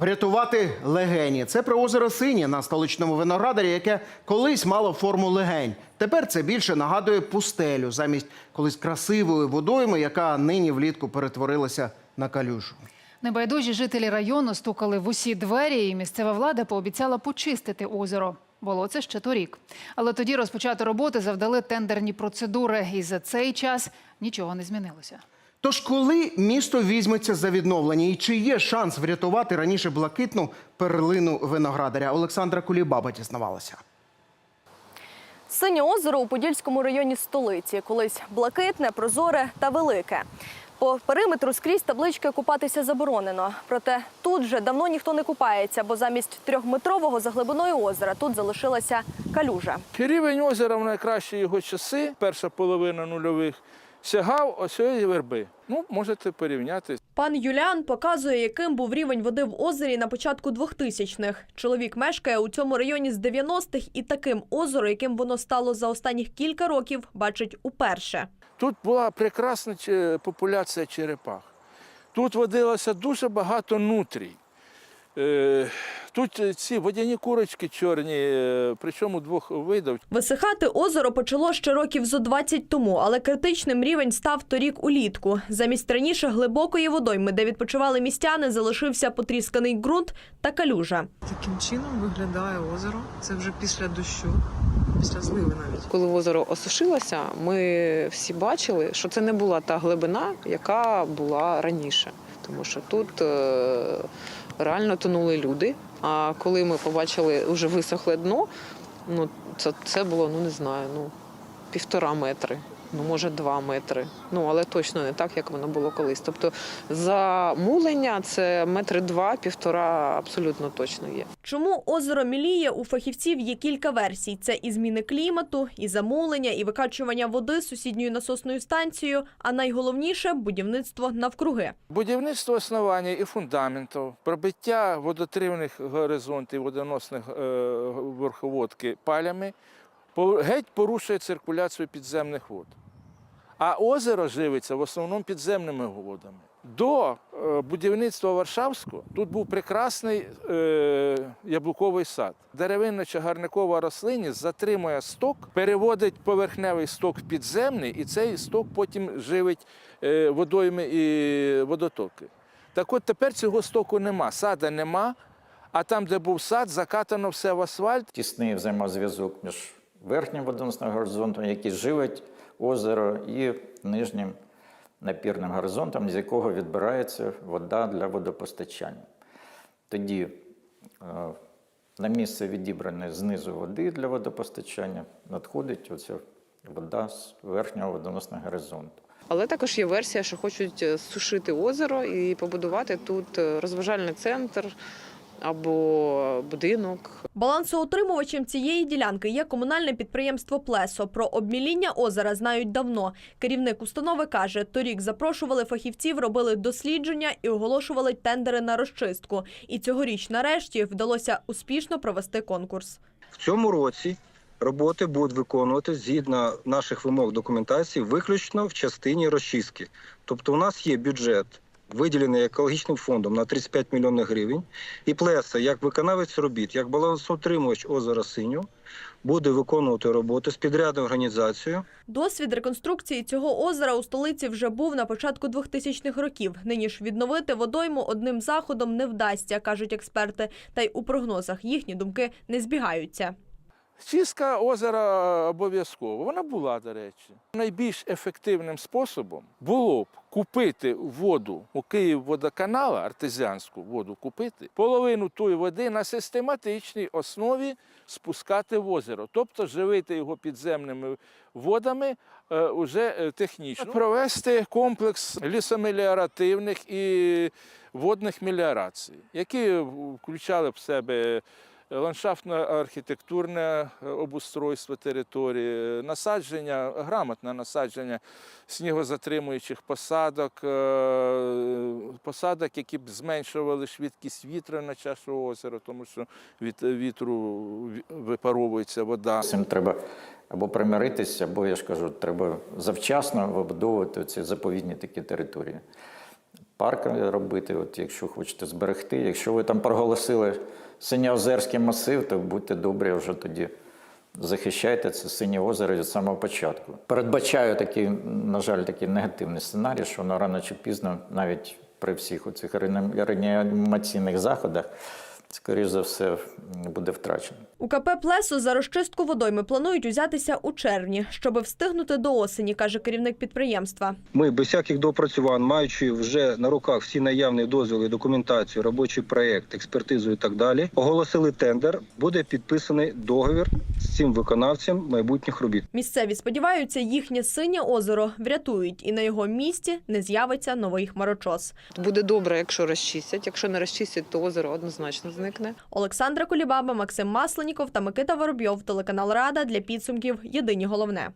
Врятувати легені. Це про озеро Синє на столичному виноградарі, яке колись мало форму легень. Тепер це більше нагадує пустелю замість колись красивої водойми, яка нині влітку перетворилася на калюжу. Небайдужі жителі району стукали в усі двері, і місцева влада пообіцяла почистити озеро. Було це ще торік. Але тоді розпочати роботи завдали тендерні процедури, і за цей час нічого не змінилося. Тож, коли місто візьметься за відновлення, і чи є шанс врятувати раніше блакитну перлину виноградаря? Олександра Кулібаба дізнавалася. Синє озеро у Подільському районі столиці, колись блакитне, прозоре та велике. По периметру скрізь таблички купатися заборонено. Проте тут вже давно ніхто не купається, бо замість трьохметрового за глибиною озера тут залишилася калюжа. Рівень озера в найкращі його часи, перша половина нульових, сягав ось цієї верби. Ну, можете порівняти. Пан Юліан показує, яким був рівень води в озері на початку 2000-х. Чоловік мешкає у цьому районі з 90-х і таким озеро, яким воно стало за останніх кілька років, бачить уперше. Тут була прекрасна популяція черепах. Тут водилося дуже багато нутрій. Е, Тут ці водяні курочки чорні, е, причому двох видів. Висихати озеро почало ще років зо 20 тому, але критичним рівень став торік улітку. Замість раніше глибокої водойми, де відпочивали містяни, залишився потрісканий ґрунт та калюжа. Таким чином виглядає озеро. Це вже після дощу, після зливи навіть. Коли озеро осушилося, ми всі бачили, що це не була та глибина, яка була раніше. Тому що тут е, реально тонули люди. А коли ми побачили вже висохле дно, ну це, це було, ну не знаю, ну півтора метри, ну може два метри. Ну але точно не так, як воно було колись. Тобто замулення це метри два, півтора абсолютно точно є. Чому озеро міліє у фахівців є кілька версій: це і зміни клімату, і замулення, і викачування води з сусідньою насосною станцією. А найголовніше будівництво навкруги. Будівництво основання і фундаментів, пробиття водотривних горизонтів водоносних е, верховодки палями геть порушує циркуляцію підземних вод. А озеро живиться в основному підземними водами. До е, будівництва Варшавського тут був прекрасний е, яблуковий сад. Деревинна чагарникова рослинність затримує сток, переводить поверхневий сток в підземний, і цей сток потім живить е, водойми і водотоки. Так от тепер цього стоку нема, сада нема, а там, де був сад, закатано все в асфальт. тісний взаємозв'язок між верхнім водоносним горизонтом, який живить озеро, і нижнім напірним горизонтом, з якого відбирається вода для водопостачання. Тоді е, на місце відібраної знизу води для водопостачання надходить оця вода з верхнього водоносного горизонту. Але також є версія, що хочуть е, сушити озеро і побудувати тут е, розважальний центр або будинок. Балансоутримувачем цієї ділянки є комунальне підприємство Плесо. Про обміління озера знають давно. Керівник установи каже, торік запрошували фахівців, робили дослідження і оголошували тендери на розчистку. І цьогоріч, нарешті, вдалося успішно провести конкурс. В цьому році роботи будуть виконувати згідно наших вимог документації виключно в частині розчистки. Тобто, у нас є бюджет. Виділений екологічним фондом на 35 мільйонів гривень, і плеса, як виконавець робіт, як балансоутримувач озера Синю, буде виконувати роботи з підрядною організацією Досвід реконструкції цього озера у столиці вже був на початку 2000-х років. Нині ж відновити водойму одним заходом не вдасться, кажуть експерти. Та й у прогнозах їхні думки не збігаються. Чистка озера обов'язково. Вона була, до речі. Найбільш ефективним способом було б купити воду у Київводоканала, артезіанську воду купити, половину тої води на систематичній основі спускати в озеро, тобто живити його підземними водами е, уже е, технічно. Провести комплекс лісомеліоративних і водних меліорацій, які включали в себе ландшафтно-архітектурне е, обустройство території, насадження, грамотне насадження снігозатримуючих посадок, е, посадок, які б зменшували швидкість вітру на чашу озера, тому що від вітру випаровується вода. Цим треба або примиритися, або я ж кажу, треба завчасно вибудовувати ці заповідні такі території. Парк робити, от якщо хочете зберегти. Якщо ви там проголосили Синьоозерський масив, то будьте добрі, вже тоді захищайте це синє озеро від самого початку. Передбачаю такий, на жаль, такий негативний сценарій, що воно рано чи пізно, навіть при всіх оцих реанімаційних заходах, скоріш за все, буде втрачено. У КП Плесо за розчистку водойми планують узятися у червні, щоби встигнути до осені, каже керівник підприємства. Ми без всяких допрацювань, маючи вже на руках всі наявні дозволи, документацію, робочий проєкт, експертизу і так далі, оголосили тендер. Буде підписаний договір цим виконавцем майбутніх робіт. Місцеві сподіваються, їхнє синє озеро врятують, і на його місці не з'явиться новий хмарочос. Буде добре, якщо розчистять. Якщо не розчистять, то озеро однозначно зникне. Олександра Колібаба, Максим Масленіков та Микита Воробйов. Телеканал Рада для підсумків. Єдині головне.